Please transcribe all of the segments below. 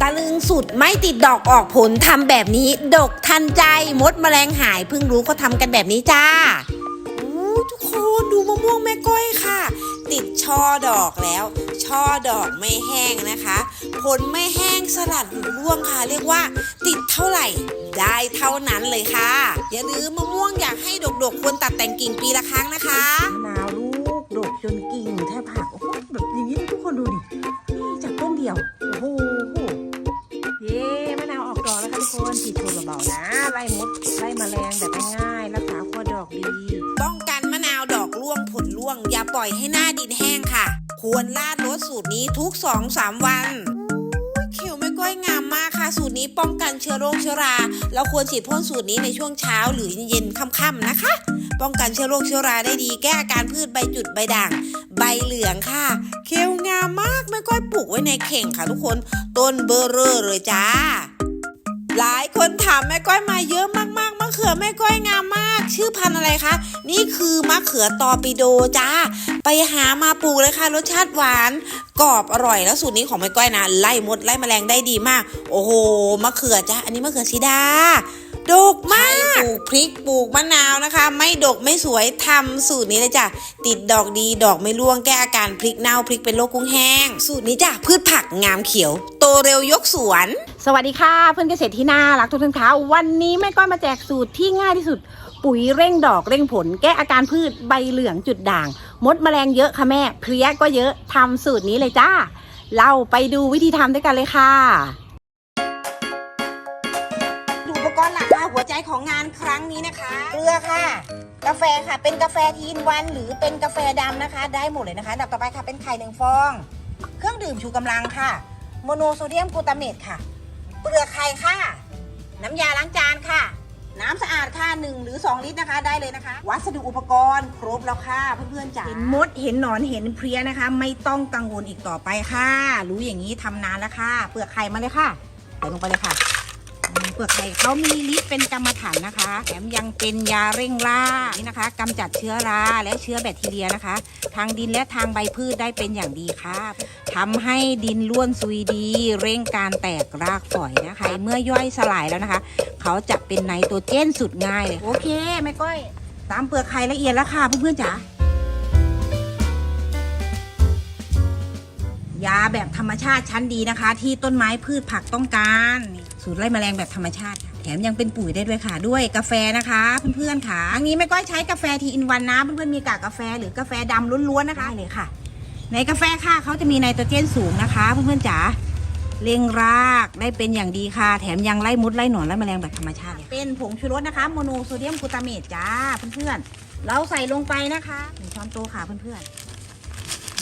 ตะลึงสุดไม่ติดดอกออกผลทำแบบนี้ ดกทันใจมดแมลงหายเพิ่งรู้เขาทำกันแบบนี้จ้าอู้ทุกคนดูมะม่วงแม่ก้อยค่ะ ติดช่อดอกแล้ว ช่อดอกไม่แห้งนะคะ ผลไม่แห้งสลัดหลุดร่วงค่ะ เรียกว่า ติดเท่าไหร่ ได้เท่านั้นเลยค่ะ อย่าลืมมะม่วงอยากให้ดกๆควรตัดแต่งกิ่งปีละครั้งนะคะมะนาวลูกดกจนกิ่งแทบหักโอ้โหแบบ ค่ะทุกคนฉีดโคนเบาๆนะ ไล่มดไล่แมลงแบบง่ายรักษาข้อดอกดีป้องกันมะนาวดอกร่วงผลร่วง อย่าปล่อยให้หน้าดินแห้งค่ะ ควรลาดรถสูตรนี้ทุก2-3วันอุ๊ยเขียวไม่ก้อยงามมากค่ะ สูตรนี้ป้องกันเชื้อโรคเชื้อรา เราควรฉีดพ่นสูตรนี้ในช่วงเช้าหรือเย็นๆค่ำๆนะคะ ป้องกันเชื้อโรคเชื้อราได้ดีแก้อาการพืชใบจุดใบด่าง ใบเหลืองค่ะ เขียวงามมากแม่ก้อยปลูกไว้ในเข่งค่ะทุกคน ต้นเบอร์เรอเลยจ้า หลายคนถามแม่ก้อยมาเยอะมากๆมะเขือแม่ก้อยงามมาก ชื่อพันธุ์อะไรคะ นี่คือมะเขือตอปิโดจ้า ไปหามาปลูกเลยค่ะ รสชาติหวานกรอบอร่อยแล้วสูตรนี้ของแม่ก้อยนะไล่มดไล่แมลงได้ดีมาก โอ้โหมะเขือจ้าอันนี้มะเขือชีดา ดกมากปลูกพริกปลูกมะนาวนะคะ ไม่ดกไม่สวยทำสูตรนี้เลยจ้ะติดดอกดีดอกไม่ร่วงแก้อาการพริกเน่าพริกเป็นโรคกุ้งแห้ง สูตรนี้จ้ะพืชผักงามเขียว โตเร็วยกสวน สวัสดีค่ะเพื่อนเกษตรที่น่ารักทุกท่านคะวันนี้แม่ก้อยมาแจกสูตรที่ง่ายที่สุด ปุ๋ยเร่งดอกเร่งผล แก้อาการพืชใบเหลืองจุดด่าง มดแมลงเยอะค่ะแม่เพลี้ยก็เยอะทำสูตรนี้เลยจ้าเราไปดูวิธีทำด้วยกันเลยค่ะ ครั้งนี้นะคะ เกลือค่ะ กาแฟค่ะ เป็นกาแฟทีนวัน หรือเป็นกาแฟดำนะคะ ได้หมดเลยนะคะอันดับต่อไปค่ะ เป็นไข่หนึ่งฟอง เครื่องดื่มชูกำลังค่ะ โมโนโซเดียมกลูตาเมตค่ะ เปลือกไข่ค่ะ น้ำยาล้างจานค่ะ น้ำสะอาดค่ะ1หรือ 2 ลิตรนะคะ ได้เลยนะคะ วัสดุอุปกรณ์ครบแล้วค่ะเพื่อนๆจ๋าเห็นมดเห็นหนอนเห็นเพลี้ยนะคะ ไม่ต้องกังวลอีกต่อไปค่ะ รู้อย่างนี้ทำนานแล้วค่ะ เปลือกไข่มาเลยค่ะใส่ลงไปเลยค่ะอืมเป ลือกไข่เขามีฤทธิ์เป็นกรรมฐานนะคะแถมยังเป็นยาเร่งล่านี่นะคะกำจัดเชื้อราและเชื้อแบคทีเรียนะคะ ทางดินและทางใบพืชได้เป็นอย่างดีค่ะทำให้ดินร่วนซุยดี เร่งการแตกรากฝอยนะคะ เมื่อย่อยสลายแล้วนะคะ เขาจะเป็นไนโตรเจนสุดง่ายเลยโอเคแม่ก้อย ตามเปลือกไข่ละเอียดแล้วค่ะเพื่อนๆจ๋ายาแบบธรรมชาติชั้นดีนะคะ ที่ต้นไม้พืชผักต้องการ สูตรไล่แมลงแบบธรรมชาติค่ะแถมยังเป็นปุ๋ยได้ด้วยค่ะ ด้วยกาแฟนะคะเพื่อนๆค่ะอันนี้ไม่ก้อยใช้กาแฟทีอินวันนะเพื่อนๆมีกากกาแฟหรือกาแฟดำล้วนๆนะคะเลยค่ะ ในกาแฟค่ะเขาจะมีไนโตรเจนสูงนะคะเพื่อนๆจ๋าเร่งรากได้เป็นอย่างดีค่ะ แถมยังไล่มดไล่หนอนไล่แมลงแบบธรรมชาติเลยเป็นผงชูรสนะคะโมโนโซเดียมกลูตาเมตจ้าเพื่อนๆเราใส่ลงไปนะคะหนึ่งช้อนโต๊ะค่ะเพื่อนๆ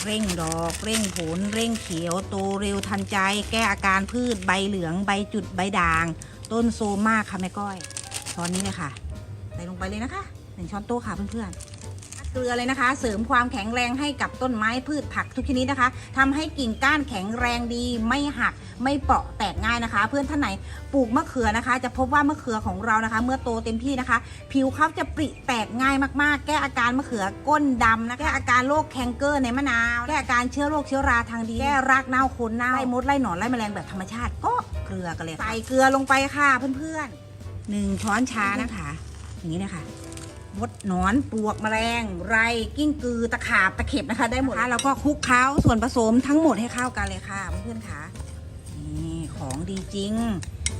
เร่งดอก เร่งผล เร่งเขียว โตเร็วทันใจ แก้อาการพืชใบเหลืองใบจุดใบด่าง ต้นโซมมากค่ะแม่ก้อย ช้อนนี้เลยค่ะ ใส่ลงไปเลยนะคะหนึ่งช้อนโต๊ะค่ะเพื่อนๆ เกลือเลยนะคะ เสริมความแข็งแรงให้กับต้นไม้พืชผักทุกชนิดนะคะทำให้กิ่งก้านแข็งแรงดีไม่หักไม่เปราะแตกง่ายนะคะ เพื่อนท่านไหนปลูกมะเขือนะคะ จะพบว่ามะเขือของเรานะคะ เมื่อโตเต็มที่นะคะ ผิวเขาจะปริแตกง่ายมากๆ แก้อาการมะเขือก้นดำนะแก้อาการโรคแคนเกอร์ในมะนาว แก้อาการเชื้อโรคเชื้อราทางดีแก้รากเน่าโคนเน่าไล่มดไล่หนอนไล่แมลงแบบธรรมชาติก็เกลือกันเลยใส่เกลือลงไปค่ะเพื่อนๆหนึ่งช้อนชานะคะ อย่างนี้นะคะ มดหนอนปลวกแมลง ไรกิ้งกือตะขาบตะเข็บนะคะ ได้หมดนะคะแล้วก็คลุกเคล้าส่วนผสมทั้งหมดให้เข้ากันเลยค่ะเพื่อนๆค่ะนี่ของดีจริง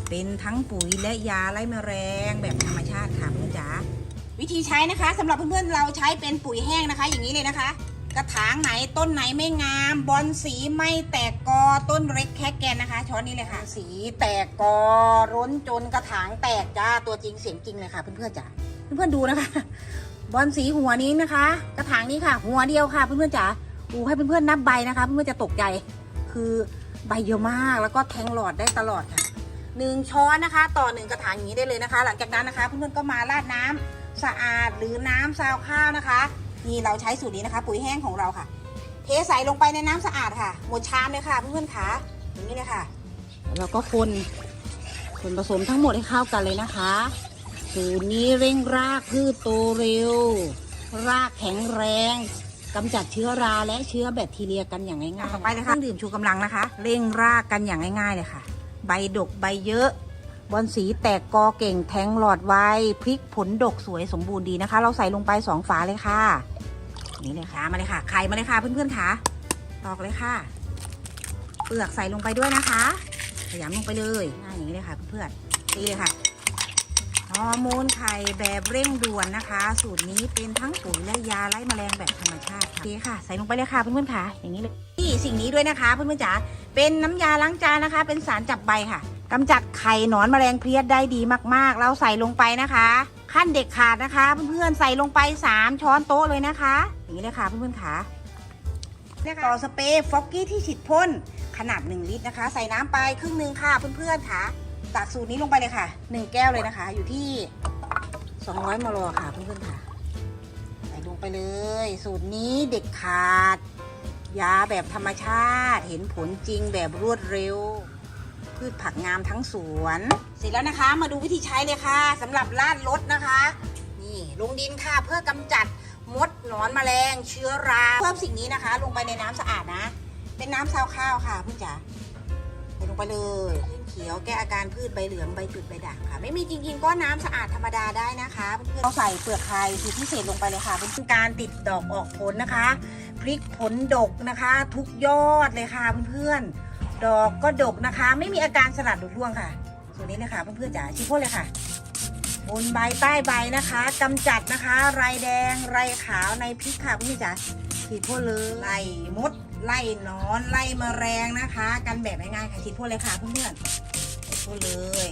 เป็นทั้งปุ๋ยและยาไล่แมลงแบบธรรมชาติค่ะเพื่อนจ๋าวิธีใช้นะคะสำหรับเพื่อนๆเราใช้เป็นปุ๋ยแห้งนะคะ อย่างนี้เลยนะคะ กระถางไหนต้นไหนไม่งาม บอลสีไม่แตกกอต้นเล็กแค่แกนนะคะ ช้อนนี้เลยค่ะ สีแตกกอร้นจนกระถางแตกจ้าตัวจริงเสียงจริงเลยค่ะเพื่อนๆจ๋า เพื่อนๆดูนะคะ บอลสีหัวนี้นะคะ กระถางนี้ค่ะ หัวเดียวค่ะ เพื่อนๆจ๋าอูให้เพื่อนๆนับใบนะคะ เพื่อนๆจะตกใจ คือใบเยอะมากแล้วก็แทงหลอดได้ตลอดค่ะหนึ่งช้อนนะคะ ต่อหนึ่งกระถางอย่างนี้ได้เลยนะคะ หลังจากนั้นนะคะ เพื่อนๆก็มาราดน้ำสะอาดหรือน้ำซาวข้าวนะคะ นี่เราใช้สูตรนี้นะคะ ปุ๋ยแห้งของเราค่ะ เทใส่ลงไปในน้ำสะอาดค่ะ หมดชามเลยค่ะ เพื่อนๆขาอย่างนี้เลยค่ะแล้วก็คนส่วนผสมทั้งหมดให้เข้ากันเลยนะคะ สูตรนี้เร่งรากพืชโตเร็ว รากแข็งแรงกำจัดเชื้อราและเชื้อแบคทีเรียกันอย่างง่ายๆต่อไปเลยค่ะเครื่องดื่มชูกำลังนะคะ เร่งรากกันอย่างง่ายๆเลยค่ะ ใบดกใบเยอะ บอลสีแตกกอเก่งแทงหลอดไวพริกผลดกสวยสมบูรณ์ดีนะคะ เราใส่ลงไปสองฝาเลยค่ะ นี่เลยค่ะมาเลยค่ะไข่มาเลยค่ะเพื่อนๆค่ะตอกเลยค่ะ เปลือกใส่ลงไปด้วยนะคะขยำลงไปเลยง่ายอย่างนี้เลยค่ะเพื่อนๆตีเลยค่ะ ฮอร์โมนไข่แบบเร่งด่วนนะคะ สูตรนี้เป็นทั้งปุ๋ยและยาไล่แมลงแบบธรรมชาติค่ะโอเคค่ะ ใส่ลงไปเลยค่ะเพื่อนๆค่ะ อย่างนี้เลยนี่สิ่งนี้ด้วยนะคะ เพื่อนๆจ๋าเป็นน้ำยาล้างจานนะคะ เป็นสารจับใบค่ะกำจัดไข่หนอนแมลงเพลี้ยได้ดีมากๆ เราใส่ลงไปนะคะ ขั้นเด็กขาดนะคะเพื่อนๆใส่ลงไป 3 ช้อนโต๊ะเลยนะคะ อย่างนี้เลยค่ะเพื่อนๆค่ะต่อสเปรย์ฟอกกี้ที่ฉีดพ่นขนาด 1 ลิตรนะคะ ใส่น้ำไปครึ่งหนึ่งค่ะเพื่อนๆค่ะ ตักสูตรนี้ลงไปเลยค่ะ 1 แก้วเลยนะคะ อยู่ที่ 200มลค่ะเพื่อนๆค่ะ ใส่ลงไปเลย สูตรนี้เด็กขาด ยาแบบธรรมชาติ เห็นผลจริงแบบรวดเร็ว พืชผักงามทั้งสวน เสร็จแล้วนะคะ มาดูวิธีใช้เลยค่ะสำหรับลาดรถนะคะ นี่ลงดินค่ะเพื่อกำจัดมดหนอนแมลง เชื้อราเพิ่มสิ่งนี้นะคะ ลงไปในน้ำสะอาดนะ เป็นน้ำซาวข้าวค่ะเพื่อนจ๋าใส่ลงไปเลย เขียวแก้อาการพืชใบเหลืองใบจุดใบด่างค่ะ ไม่มีจริงๆก็น้ำสะอาดธรรมดาได้นะคะเพื่อนเราใส่เปลือกไข่สูตรพิเศษลงไปเลยค่ะ เป็นการติดดอกออกผลนะคะพริกผลดกนะคะ ทุกยอดเลยค่ะเพื่อนๆดอกก็ดกนะคะ ไม่มีอาการสลัดหลุดร่วงค่ะส่วนนี้เลยค่ะเพื่อนๆจ๋าชิพ่นเลยค่ะบนใบใต้ใบนะคะกำจัดนะคะ ไรแดงไรขาวในพริกค่ะเพี่อนๆจ๋าฉีดพ่นเลยไล่มด ไล่นอนไล่แมลงนะคะ กันแบบง่ายๆค่ะฉีดพ่นเลยค่ะเพื่อนๆฉีดพ่นเลย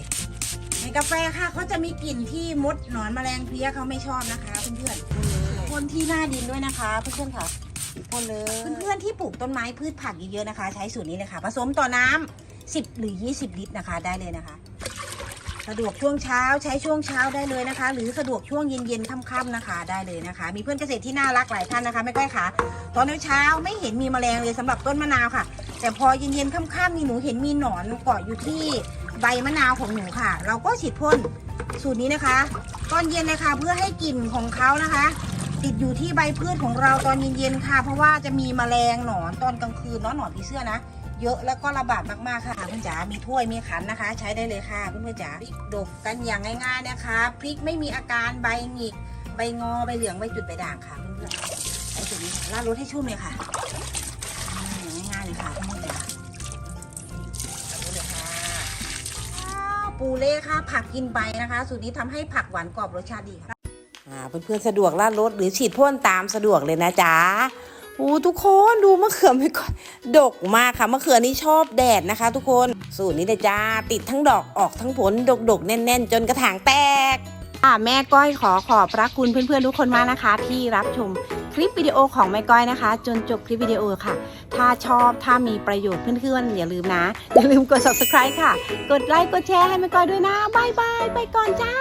ในกาแฟค่ะเขาจะมีกลิ่นที่มดหนอนแมลงเพลี้ยเขาไม่ชอบนะคะเพื่อนๆพ่นที่หน้าดินด้วยนะคะเพื่อนๆค่ะฉีดพ่นเลยเพื่อนๆที่ปลูกต้นไม้พืชผักเยอะๆนะคะ ใช้สูตรนี้เลยค่ะ ผสมต่อน้ำ10 หรือ 20 ลิตรนะคะได้เลยนะคะ สะดวกช่วงเช้าใช้ช่วงเช้าได้เลยนะคะ หรือสะดวกช่วงเย็นๆค่ำๆนะคะ ได้เลยนะคะ มีเพื่อนเกษตรที่น่ารักหลายท่านนะคะไม่ก้อยค่ะตอนเช้าไม่เห็นมีแมลงเลยสำหรับต้นมะนาวค่ะ แต่พอเย็นๆค่ำๆนี่หนูเห็นมีหนอนเกาะอยู่ที่ใบมะนาวของหนูค่ะ เราก็ฉีดพ่นสูตรนี้นะคะ ตอนเย็นนะคะเพื่อให้กลิ่นของเขานะคะ ติดอยู่ที่ใบพืชของเราตอนเย็นๆค่ะ เพราะว่าจะมีแมลงหนอนตอนกลางคืนเนาะหนอนผีเสื้อนะ เยอะแล้วก็ระบาดมากๆค่ะเพื่อนจ๋า มีถ้วยมีขันนะคะ ใช้ได้เลยค่ะเพื่อนๆจ๋าพริกดกกันอย่างง่ายๆนะคะพริกไม่มีอาการใบหงิกใบงอใบเหลืองใบจุดใบด่างค่ะเพื่อนๆไอ้ตัวนี้ค่าดรสให้ชุ่มเลยค่ะอืมง่ายๆเลยค่ะเพื่อนๆจ๋าดรสเลยค่ะปูเล่ค่ะ ผักกินใบนะคะสูตรนี้ทำให้ผักหวานกรอบรสชาติดีค่ะเพื่อนๆสะดวกลาดรถหรือฉีดพ่นตามสะดวกเลยนะจ๊ะ โอ้ทุกคนดูมะเขือไม่ก่อนดกมากค่ะมะเขือนี่ชอบแดดนะคะ ทุกคนสูตรนี้เลยจ้าติดทั้งดอกออกทั้งผลดกๆแน่น ๆ จนกระถางแตกค่ะแม่ก้อยขอขอบพระคุณเพื่อนๆทุกคนมากนะคะ ที่รับชมคลิปวิดีโอของแม่ก้อยนะคะ จนจบคลิปวิดีโอค่ะ ถ้าชอบถ้ามีประโยชน์เพื่อนๆอย่าลืมนะ อย่าลืมกด subscribe ค่ะ กดไลค์กดแชร์ให้แม่ก้อยด้วยนะบายบายไปก่อนจ้า